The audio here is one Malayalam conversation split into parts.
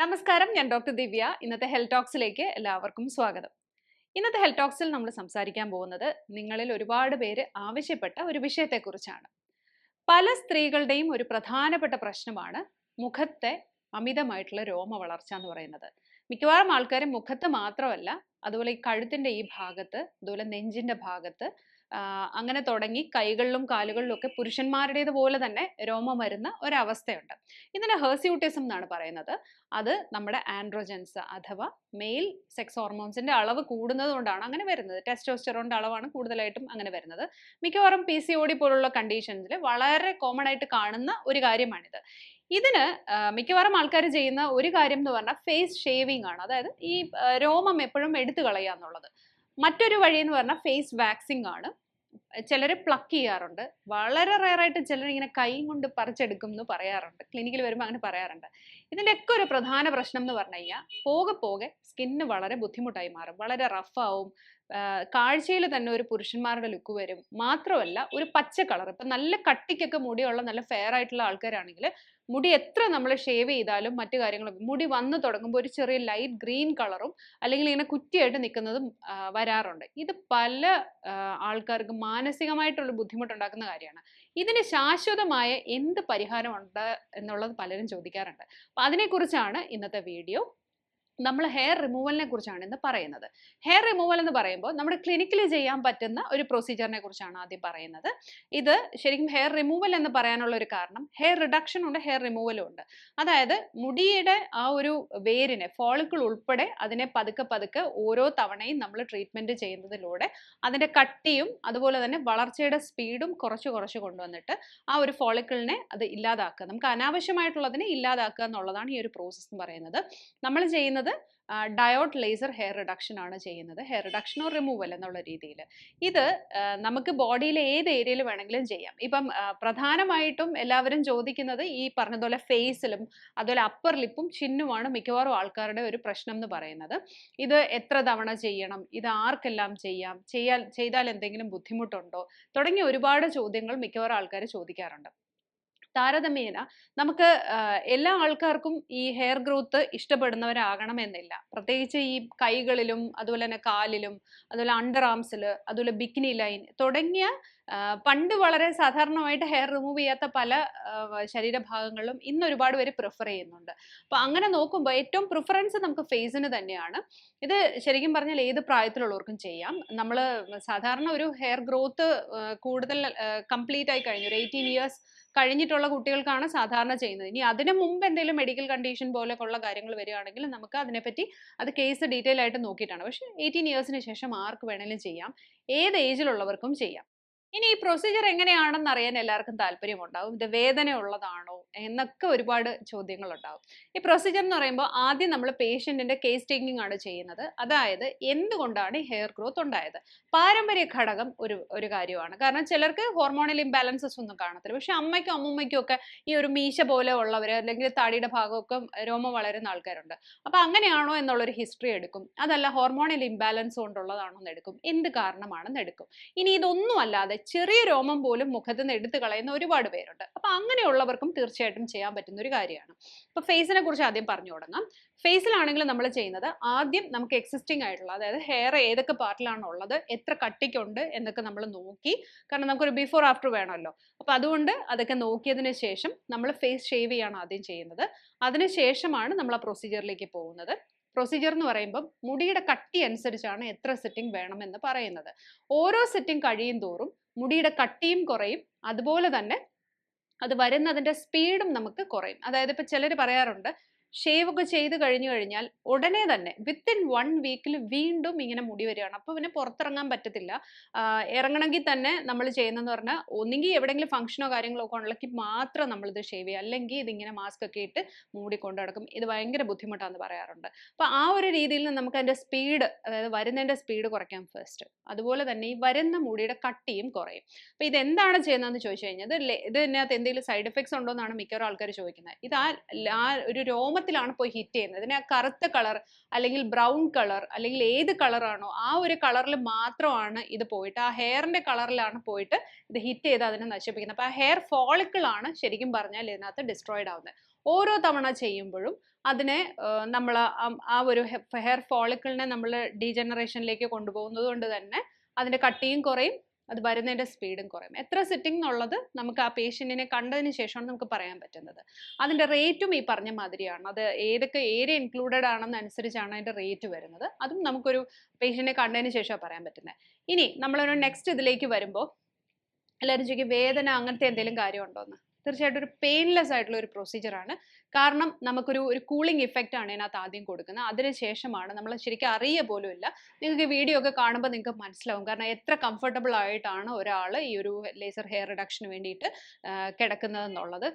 നമസ്കാരം ഞാൻ ഡോക്ടർ ദിവ്യ. ഇന്നത്തെ ഹെൽത്ത് ടോക്സിലേക്ക് എല്ലാവർക്കും സ്വാഗതം. ഇന്നത്തെ ഹെൽത്ത് ടോക്സിൽ നമ്മൾ സംസാരിക്കാൻ പോകുന്നത് നിങ്ങളിൽ ഒരുപാട് പേര് ആവശ്യപ്പെട്ട ഒരു വിഷയത്തെക്കുറിച്ചാണ്. പല സ്ത്രീകളുടെയും ഒരു പ്രധാനപ്പെട്ട പ്രശ്നമാണ് മുഖത്തെ അമിതമായിട്ടുള്ള രോമ വളർച്ച എന്ന് പറയുന്നത്. മിക്കവാറും ആൾക്കാർ മുഖത്ത് മാത്രമല്ല അതുപോലെ ഈ കഴുത്തിന്റെ ഈ ഭാഗത്ത് അതുപോലെ നെഞ്ചിന്റെ ഭാഗത്ത് അങ്ങനെ തുടങ്ങി കൈകളിലും കാലുകളിലും ഒക്കെ പുരുഷന്മാരുടേത് പോലെ തന്നെ രോമം വരുന്ന ഒരവസ്ഥയുണ്ട്. ഇതിനെ ഹേഴ്സ്യൂട്ടിസം എന്നാണ് പറയുന്നത്. അത് നമ്മുടെ ആൻഡ്രോജൻസ് അഥവാ മെയിൽ സെക്സ് ഹോർമോൺസിന്റെ അളവ് കൂടുന്നത് കൊണ്ടാണ് അങ്ങനെ വരുന്നത്. ടെസ്റ്റോസ്റ്ററോണിന്റെ അളവാണ് കൂടുതലായിട്ടും അങ്ങനെ വരുന്നത്. മിക്കവാറും പി സി ഒ പോലുള്ള കണ്ടീഷൻസിൽ വളരെ കോമൺ ആയിട്ട് കാണുന്ന ഒരു കാര്യമാണിത്. ഇതിന് മിക്കവാറും ആൾക്കാർ ചെയ്യുന്ന ഒരു കാര്യം എന്ന് പറഞ്ഞാൽ ഫേസ് ഷേവിംഗ് ആണ്. അതായത് ഈ രോമം എപ്പോഴും എടുത്തു കളയുക എന്നുള്ളത്. മറ്റൊരു വഴി എന്ന് പറഞ്ഞാൽ ഫേസ് വാക്സിംഗ് ആണ്. ചിലർ പ്ലക്ക് ചെയ്യാറുണ്ട്. വളരെ റയറായിട്ട് ചിലർ ഇങ്ങനെ കൈ കൊണ്ട് പറിച്ചെടുക്കും എന്ന് പറയാറുണ്ട്. ക്ലിനിക്കിൽ വരുമ്പോൾ അങ്ങനെ പറയാറുണ്ട്. ഇതിന്റെയൊക്കെ ഒരു പ്രധാന പ്രശ്നം എന്ന് പറഞ്ഞു കഴിഞ്ഞാൽ പോകെ പോകെ സ്കിന്ന് വളരെ ബുദ്ധിമുട്ടായി മാറും. വളരെ റഫാവും കാഴ്ചയിൽ തന്നെ ഒരു പുരുഷന്മാരുടെ ലുക്ക് വരും. മാത്രമല്ല ഒരു പച്ച കളർ ഇപ്പം നല്ല കട്ടിക്കൊക്കെ മുടിയുള്ള നല്ല ഫെയർ ആയിട്ടുള്ള ആൾക്കാരാണെങ്കിൽ മുടി എത്ര നമ്മൾ ഷേവ് ചെയ്താലും മറ്റു കാര്യങ്ങളും മുടി വന്നു തുടങ്ങുമ്പോൾ ഒരു ചെറിയ ലൈറ്റ് ഗ്രീൻ കളറും അല്ലെങ്കിൽ ഇങ്ങനെ കുറ്റിയായിട്ട് നിൽക്കുന്നതും വരാറുണ്ട്. ഇത് പല ആൾക്കാർക്ക് മാനസികമായിട്ടുള്ള ബുദ്ധിമുട്ടുണ്ടാക്കുന്ന കാര്യമാണ്. ഇതിന് ശാശ്വതമായ എന്ത് പരിഹാരമുണ്ട് എന്നുള്ളത് പലരും ചോദിക്കാറുണ്ട്. അപ്പം അതിനെക്കുറിച്ചാണ് ഇന്നത്തെ വീഡിയോ നമ്മൾ ഹെയർ റിമൂവലിനെ കുറിച്ചാണ് ഇന്ന് പറയുന്നത്. ഹെയർ റിമൂവൽ എന്ന് പറയുമ്പോൾ നമ്മുടെ ക്ലിനിക്കിൽ ചെയ്യാൻ പറ്റുന്ന ഒരു പ്രൊസീജിയറിനെ കുറിച്ചാണ് ആദ്യം പറയുന്നത്. ഇത് ശരിക്കും ഹെയർ റിമൂവൽ എന്ന് പറയാനുള്ള ഒരു കാരണം ഹെയർ റിഡക്ഷൻ ഉണ്ട് ഹെയർ റിമൂവലും ഉണ്ട്. അതായത് മുടിയുടെ ആ ഒരു വേരിനെ ഫോളിക്കിൾ ഉൾപ്പെടെ അതിനെ പതുക്കെ പതുക്കെ ഓരോ തവണയും നമ്മൾ ട്രീറ്റ്മെന്റ് ചെയ്യുന്നതിലൂടെ അതിന്റെ കട്ടിയും അതുപോലെ തന്നെ വളർച്ചയുടെ സ്പീഡും കുറച്ച് കുറച്ച് കൊണ്ടുവന്നിട്ട് ആ ഒരു ഫോളിക്കിളിനെ അത് ഇല്ലാതാക്കുക നമുക്ക് അനാവശ്യമായിട്ടുള്ളതിനെ ഇല്ലാതാക്കുക എന്നുള്ളതാണ് ഈ ഒരു പ്രോസസ്സ് എന്ന് പറയുന്നത്. നമ്മൾ ചെയ്യുന്നത് ഡയോട്ട് ലേസർ ഹെയർ റിഡക്ഷൻ ആണ് ചെയ്യുന്നത്. ഹെയർ റിഡക്ഷൻ ഓർ റിമൂവൽ എന്നുള്ള രീതിയിൽ. ഇത് നമുക്ക് ബോഡിയിലെ ഏത് ഏരിയയിൽ വേണമെങ്കിലും ചെയ്യാം. ഇപ്പം പ്രധാനമായിട്ടും എല്ലാവരും ചോദിക്കുന്നത് ഈ പറഞ്ഞതുപോലെ ഫേസിലും അതുപോലെ അപ്പർ ലിപ്പും ചിന്നുമാണ് മിക്കവാറും ആൾക്കാരുടെ ഒരു പ്രശ്നം എന്ന് പറയുന്നത്. ഇത് എത്ര തവണ ചെയ്യണം? ഇത് ആർക്കെല്ലാം ചെയ്യാം? ചെയ്യാൻ ചെയ്താൽ എന്തെങ്കിലും ബുദ്ധിമുട്ടുണ്ടോ? തുടങ്ങിയ ഒരുപാട് ചോദ്യങ്ങൾ മിക്കവാറും ആൾക്കാർ ചോദിക്കാറുണ്ട്. താരതമ്യേന നമുക്ക് എല്ലാ ആൾക്കാർക്കും ഈ ഹെയർ ഗ്രോത്ത് ഇഷ്ടപ്പെടുന്നവരാകണമെന്നില്ല. പ്രത്യേകിച്ച് ഈ കൈകളിലും അതുപോലെ തന്നെ കാലിലും അതുപോലെ അണ്ടർ ആംസിൽ അതുപോലെ ബിക്കിനി ലൈൻ തുടങ്ങിയ പണ്ട് വളരെ സാധാരണമായിട്ട് ഹെയർ റിമൂവ് ചെയ്യാത്ത പല ശരീരഭാഗങ്ങളിലും ഇന്ന് ഒരുപാട് പേര് പ്രിഫർ ചെയ്യുന്നുണ്ട്. അപ്പോൾ അങ്ങനെ നോക്കുമ്പോൾ ഏറ്റവും പ്രിഫറൻസ് നമുക്ക് ഫേസിന് തന്നെയാണ്. ഇത് ശരിക്കും പറഞ്ഞാൽ ഏത് പ്രായത്തിലുള്ളവർക്കും ചെയ്യാം. നമ്മൾ സാധാരണ ഒരു ഹെയർ ഗ്രോത്ത് കൂടുതൽ കംപ്ലീറ്റ് ആയി കഴിഞ്ഞു. ഒരു എയ്റ്റീൻ ഇയേഴ്സ് കഴിഞ്ഞിട്ടുള്ള കുട്ടികൾക്കാണ് സാധാരണ ചെയ്യുന്നത്. ഇനി അതിനു മുമ്പ് എന്തെങ്കിലും മെഡിക്കൽ കണ്ടീഷൻ പോലെയുള്ള കാര്യങ്ങൾ വരികയാണെങ്കിൽ നമുക്ക് അതിനെപ്പറ്റി അത് കേസ് ഡീറ്റെയിൽ ആയിട്ട് നോക്കിയിട്ടാണ്. പക്ഷേ എയ്റ്റീൻ ഇയേഴ്സിന് ശേഷം ആർക്ക് വേണമെങ്കിലും ചെയ്യാം. ഏത് ഏജിലുള്ളവർക്കും ചെയ്യാം. ഇനി ഈ പ്രൊസീജിയർ എങ്ങനെയാണെന്ന് അറിയാൻ എല്ലാവർക്കും താല്പര്യമുണ്ടാവും. ഇത് വേദനയുള്ളതാണോ എന്നൊക്കെ ഒരുപാട് ചോദ്യങ്ങൾ ഉണ്ടാവും ഈ പ്രൊസീജിയർ എന്ന് പറയുമ്പോൾ ആദ്യം നമ്മൾ പേഷ്യന്റിന്റെ കേസ് ടേക്കിംഗ് ആണ് ചെയ്യുന്നത്. അതായത് എന്തുകൊണ്ടാണ് ഹെയർ ഗ്രോത്ത് ഉണ്ടായത്? പാരമ്പര്യ ഘടകം ഒരു ഒരു കാര്യമാണ്. കാരണം ചിലർക്ക് ഹോർമോണൽ ഇംബാലൻസസ് ഒന്നും കാണത്തില്ല. പക്ഷെ അമ്മയ്ക്കും അമ്മൂമ്മയ്ക്കും ഒക്കെ ഈ ഒരു മീശ പോലെ ഉള്ളവർ അല്ലെങ്കിൽ താടിയുടെ ഭാഗമൊക്കെ രോമം വളരുന്ന ആൾക്കാരുണ്ട്. അപ്പോൾ അങ്ങനെയാണോ എന്നുള്ളൊരു ഹിസ്റ്ററി എടുക്കും. അതല്ല ഹോർമോണൽ ഇംബാലൻസ് കൊണ്ടുള്ളതാണോ എന്ന് എടുക്കും. എന്ത് കാരണമാണെന്ന് എടുക്കും. ഇനി ഇതൊന്നും അല്ലാതെ ചെറിയ രോമം പോലും മുഖത്ത് നിന്ന് എടുത്തു കളയുന്ന ഒരുപാട് പേരുണ്ട്. അപ്പോൾ അങ്ങനെയുള്ളവർക്കും തീർച്ചയായിട്ടും ചെയ്യാൻ പറ്റുന്ന ഒരു കാര്യമാണ്. അപ്പോൾ ഫേസിനെ കുറിച്ച് ആദ്യം പറഞ്ഞു തുടങ്ങാം. ഫേസിലാണെങ്കിൽ നമ്മൾ ചെയ്യുന്നത് ആദ്യം നമുക്ക് എക്സിസ്റ്റിംഗ് ആയിട്ടുള്ള അതായത് ഹെയർ ഏതൊക്കെ പാർട്ടിലാണ് ഉള്ളത് എത്ര കട്ടിക്കുണ്ട് എന്നൊക്കെ നമ്മൾ നോക്കി. കാരണം നമുക്കൊരു ബിഫോർ ആഫ്റ്റർ വേണമല്ലോ. അപ്പോൾ അതുകൊണ്ട് അതൊക്കെ നോക്കിയതിന് ശേഷം നമ്മൾ ഫേസ് ഷേവ് ചെയ്യാണ് ആദ്യം ചെയ്യുന്നത്. അതിനുശേഷമാണ് നമ്മൾ ആ പ്രൊസീജിയറിലേക്ക് പോകുന്നത്. പ്രൊസീജിയർ എന്ന് പറയുമ്പോൾ മുടിയുടെ കട്ടി അനുസരിച്ചാണ് എത്ര സെറ്റിംഗ് വേണമെന്ന് പറയുന്നത്. ഓരോ സെറ്റിംഗ് കഴിയും തോറും മുടിയുടെ കട്ടിയും കുറയും. അതുപോലെ തന്നെ അത് വരുന്നതിന്റെ സ്പീഡും നമുക്ക് കുറയും. അതായത് ഇപ്പം ചിലർ പറയാറുണ്ട് ഷേവ് ഒക്കെ ചെയ്ത് കഴിഞ്ഞു കഴിഞ്ഞാൽ ഉടനെ തന്നെ വിത്തിൻ വൺ വീക്കിൽ വീണ്ടും ഇങ്ങനെ മുടി വരികയാണ്. അപ്പോൾ പിന്നെ പുറത്തിറങ്ങാൻ പറ്റത്തില്ല. ഇറങ്ങണമെങ്കിൽ തന്നെ നമ്മൾ ചെയ്യുന്നതെന്ന് പറഞ്ഞാൽ ഒന്നുകിൽ എവിടെയെങ്കിലും ഫംഗ്ഷനോ കാര്യങ്ങളോ ഒക്കെ ഉണ്ടെങ്കിൽ മാത്രം നമ്മളിത് ഷേവ് ചെയ്യുക. അല്ലെങ്കിൽ ഇതിങ്ങനെ മാസ്ക് ഒക്കെ ഇട്ട് മൂടിക്കൊണ്ട് നടക്കും. ഇത് ഭയങ്കര ബുദ്ധിമുട്ടാണെന്ന് പറയാറുണ്ട്. അപ്പോൾ ആ ഒരു രീതിയിൽ നിന്ന് നമുക്ക് അതിന്റെ സ്പീഡ് അതായത് വരുന്നതിന്റെ സ്പീഡ് കുറയ്ക്കാം ഫസ്റ്റ് അതുപോലെ തന്നെ ഈ വരുന്ന മുടിയുടെ കട്ടിയും കുറയും. അപ്പോൾ ഇതെന്താണ് ചെയ്യുന്നതെന്ന് ചോദിച്ചു കഴിഞ്ഞാൽ ഇത് ഇതിനകത്ത് എന്തെങ്കിലും സൈഡ് എഫക്ട്സ് ഉണ്ടോ എന്നാണ് മിക്കവാറും ആൾക്കാർ ചോദിക്കുന്നത്. ഇത് ആ ഒരു ഒരു രോമത്തിലാണ് പോയി ഹിറ്റ് ചെയ്യുന്നത്. ഇതിനെ ആ കറുത്ത കളർ അല്ലെങ്കിൽ ബ്രൗൺ കളർ അല്ലെങ്കിൽ ഏത് കളറാണോ ആ ഒരു കളറിൽ മാത്രമാണ് ഇത് പോയിട്ട് ആ ഹെയറിന്റെ കളറിലാണ് പോയിട്ട് ഇത് ഹിറ്റ് ചെയ്ത് അതിനെ നശിപ്പിക്കുന്നത്. അപ്പോൾ ആ ഹെയർ ഫോളിക്കിളാണ് ശരിക്കും പറഞ്ഞാൽ ഇതിനകത്ത് ഡിസ്ട്രോയിഡ് ആവുന്നത്. ഓരോ തവണ ചെയ്യുമ്പോഴും അതിനെ നമ്മൾ ആ ഒരു ഹെയർ ഫോളിക്കിളിനെ നമ്മൾ ഡീജനറേഷനിലേക്ക് കൊണ്ടുപോകുന്നത് കൊണ്ട് തന്നെ അതിന്റെ കട്ടിയും കുറയും അത് വരുന്നതിന്റെ സ്പീഡും കുറയും. എത്ര സിറ്റിംഗ് എന്നുള്ളത് നമുക്ക് ആ പേഷ്യന്റിനെ കണ്ടതിന് ശേഷമാണ് നമുക്ക് പറയാൻ പറ്റുന്നത്. അതിന്റെ റേറ്റും ഈ പറഞ്ഞ മാതിരിയാണ്. അത് ഏതൊക്കെ ഏരിയ ഇൻക്ലൂഡഡ് ആണെന്ന് അനുസരിച്ചാണ് അതിന്റെ റേറ്റ് വരുന്നത്. അതും നമുക്കൊരു പേഷ്യന്റിനെ കണ്ടതിന് ശേഷമാണ് പറയാൻ പറ്റുന്നത്. ഇനി നമ്മളൊരു നെക്സ്റ്റ് ഇതിലേക്ക് വരുമ്പോൾ എല്ലാവരും ചോദിക്കും വേദന അങ്ങനത്തെ എന്തെങ്കിലും കാര്യമുണ്ടോ എന്ന് തീർച്ചയായിട്ടും ഒരു പെയിൻലെസ് ആയിട്ടുള്ള ഒരു പ്രൊസീജിയറാണ് കാരണം നമുക്കൊരു ഒരു കൂളിംഗ് ഇഫക്റ്റ് ആണ് ഇതിനകത്ത് ആദ്യം കൊടുക്കുന്നത്. അതിനുശേഷമാണ് നമ്മൾ ശരിക്കും അറിയ പോലും ഇല്ല. നിങ്ങൾക്ക് വീഡിയോ ഒക്കെ കാണുമ്പോൾ നിങ്ങൾക്ക് മനസ്സിലാവും. കാരണം എത്ര കംഫർട്ടബിൾ ആയിട്ടാണ് ഒരാൾ ഈ ഒരു ലേസർ ഹെയർ റിഡക്ഷന് വേണ്ടിയിട്ട് കിടക്കുന്നതെന്നുള്ളത്.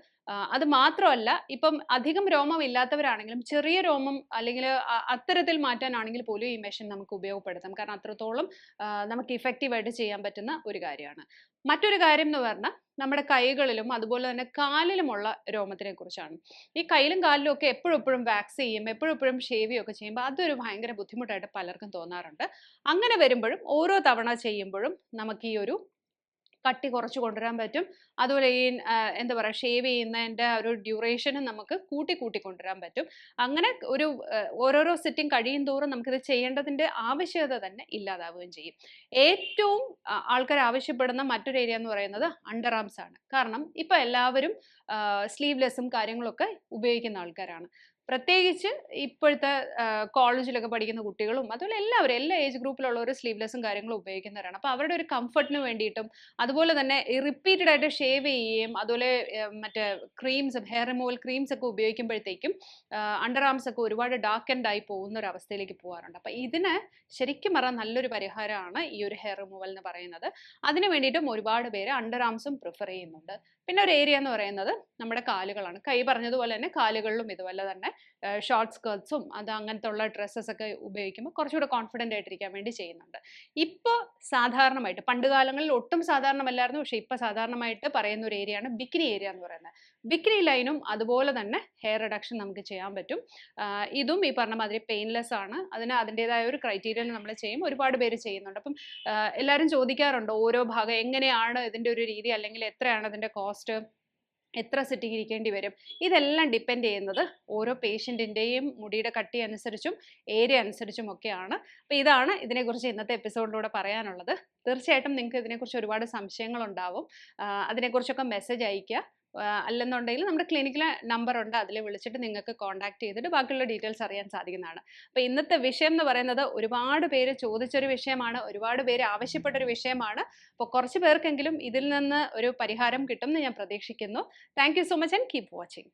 അത് മാത്രമല്ല ഇപ്പം അധികം രോമം ഇല്ലാത്തവരാണെങ്കിലും ചെറിയ രോമം അല്ലെങ്കിൽ അത്തരത്തിൽ മാറ്റാനാണെങ്കിൽ പോലും ഈ മെഷീൻ നമുക്ക് ഉപയോഗപ്പെടുത്താം. കാരണം അത്രത്തോളം നമുക്ക് ഇഫക്റ്റീവായിട്ട് ചെയ്യാൻ പറ്റുന്ന ഒരു കാര്യമാണ്. മറ്റൊരു കാര്യം എന്ന് പറഞ്ഞാൽ നമ്മുടെ കൈകളിലും അതുപോലെ തന്നെ കാലിലുമുള്ള രോമത്തിനെ കുറിച്ചാണ്. ഈ കയ്യിലും കാലിലും ഒക്കെ എപ്പോഴും എപ്പോഴും വാക്സ് ചെയ്യും എപ്പോഴും ഷേവ് ചെയ്യുകയൊക്കെ ചെയ്യുമ്പോൾ അതൊരു ഭയങ്കര ബുദ്ധിമുട്ടായിട്ട് പലർക്കും തോന്നാറുണ്ട്. അങ്ങനെ വരുമ്പോഴും ഓരോ തവണ ചെയ്യുമ്പോഴും നമുക്ക് ഈ ഒരു കട്ടി കുറച്ച് കൊണ്ടുവരാൻ പറ്റും. അതുപോലെ ഈ എന്താ പറയുക ഷേവ് ചെയ്യുന്നതിന്റെ ഒരു ഡ്യൂറേഷനും നമുക്ക് കൂട്ടി കൂട്ടി കൊണ്ടുവരാൻ പറ്റും. അങ്ങനെ ഒരു ഓരോരോ സിറ്റിംഗ് കഴിയും തോറും നമുക്കിത് ചെയ്യേണ്ടതിന്റെ ആവശ്യകത തന്നെ ഇല്ലാതാവുകയും ചെയ്യും. ഏറ്റവും ആൾക്കാർ ആവശ്യപ്പെടുന്ന മറ്റൊരു ഏരിയ എന്ന് പറയുന്നത് അണ്ടർ ആംസ് ആണ്. കാരണം ഇപ്പോൾ എല്ലാവരും സ്ലീവ്ലെസ്സും കാര്യങ്ങളൊക്കെ ഉപയോഗിക്കുന്ന ആൾക്കാരാണ്. പ്രത്യേകിച്ച് ഇപ്പോഴത്തെ കോളേജിലൊക്കെ പഠിക്കുന്ന കുട്ടികളും അതുപോലെ എല്ലാവരും എല്ലാ ഏജ് ഗ്രൂപ്പിലുള്ളവർ സ്ലീവ്ലെസ്സും കാര്യങ്ങളും ഉപയോഗിക്കുന്നവരാണ്. അപ്പോൾ അവരുടെ ഒരു കംഫർട്ടിന് വേണ്ടിയിട്ടും അതുപോലെ തന്നെ റിപ്പീറ്റഡ് ആയിട്ട് ഷേവ് ചെയ്യുകയും അതുപോലെ മറ്റേ ക്രീംസും ഹെയർ റിമൂവൽ ക്രീംസ് ഒക്കെ ഉപയോഗിക്കുമ്പോഴത്തേക്കും അണ്ടർ ആംസ് ഒക്കെ ഒരുപാട് ഡാർക്ക് ആൻഡ് ആയി പോകുന്ന ഒരു അവസ്ഥയിലേക്ക് പോകാറുണ്ട്. അപ്പോൾ ഇതിന് ശരിക്കും പറഞ്ഞാൽ നല്ലൊരു പരിഹാരമാണ് ഈ ഒരു ഹെയർ റിമൂവൽ എന്ന് പറയുന്നത്. അതിന് വേണ്ടിയിട്ടും ഒരുപാട് പേര് അണ്ടർ ആംസും പ്രിഫർ ചെയ്യുന്നുണ്ട്. പിന്നെ ഒരു ഏരിയ എന്ന് പറയുന്നത് നമ്മുടെ കാലുകളാണ്. കൈ പറഞ്ഞതുപോലെ തന്നെ കാലുകളിലും ഇതുപോലെ തന്നെ ഷോർട്ട് സ്കേർട്സും അത് അങ്ങനത്തെ ഉള്ള ഡ്രസ്സസ് ഒക്കെ ഉപയോഗിക്കുമ്പോൾ കുറച്ചുകൂടെ കോൺഫിഡന്റ് ആയിട്ടിരിക്കാൻ വേണ്ടി ചെയ്യുന്നുണ്ട്. ഇപ്പോൾ സാധാരണമായിട്ട് പണ്ട് കാലങ്ങളിൽ ഒട്ടും സാധാരണമല്ലായിരുന്നു പക്ഷേ ഇപ്പോൾ സാധാരണമായിട്ട് പറയുന്ന ഒരു ഏരിയയാണ് ബിക്കിനി ഏരിയ എന്ന് പറയുന്നത്. ബിക്കിനി ലൈനും അതുപോലെ തന്നെ ഹെയർ റിഡക്ഷൻ നമുക്ക് ചെയ്യാൻ പറ്റും. ഇതും ഈ പറഞ്ഞ മാതിരി പെയിൻലെസ് ആണ്. അതിന് അതിന്റെതായ ഒരു ക്രൈറ്റീരിയയിൽ നമ്മൾ ചെയ്യും. ഒരുപാട് പേര് ചെയ്യുന്നുണ്ട്. അപ്പം എല്ലാവരും ചോദിക്കാറുണ്ട് ഓരോ ഭാഗം എങ്ങനെയാണ് ഇതിന്റെ ഒരു രീതി അല്ലെങ്കിൽ എത്രയാണ് അതിന്റെ കോസ്റ്റ് എത്ര സിറ്റിംഗ് ഇരിക്കേണ്ടി വരും? ഇതെല്ലാം ഡിപ്പെൻഡ് ചെയ്യുന്നത് ഓരോ പേഷ്യന്റിന്റെയും മുടിയുടെ കട്ടി അനുസരിച്ചും ഏരിയ അനുസരിച്ചും ഒക്കെയാണ്. അപ്പോൾ ഇതാണ് ഇതിനെക്കുറിച്ച് ഇന്നത്തെ എപ്പിസോഡിലൂടെ പറയാനുള്ളത്. തീർച്ചയായിട്ടും നിങ്ങൾക്ക് ഇതിനെക്കുറിച്ച് ഒരുപാട് സംശയങ്ങളുണ്ടാവും. അതിനെക്കുറിച്ചൊക്കെ മെസ്സേജ് അയയ്ക്കുക അല്ലെന്നുണ്ടെങ്കിൽ നമ്മുടെ ക്ലിനിക്കിലെ നമ്പർ ഉണ്ട്. അതിൽ വിളിച്ചിട്ട് നിങ്ങൾക്ക് കോൺടാക്ട് ചെയ്തിട്ട് ബാക്കിയുള്ള ഡീറ്റെയിൽസ് അറിയാൻ സാധിക്കുന്നതാണ്. അപ്പോൾ ഇന്നത്തെ വിഷയം എന്ന് പറയുന്നത് ഒരുപാട് പേര് ചോദിച്ചൊരു വിഷയമാണ് ഒരുപാട് പേര് ആവശ്യപ്പെട്ടൊരു വിഷയമാണ്. അപ്പോൾ കുറച്ച് പേർക്കെങ്കിലും ഇതിൽ നിന്ന് ഒരു പരിഹാരം കിട്ടുമെന്ന് ഞാൻ പ്രതീക്ഷിക്കുന്നു. Thank so much and keep watching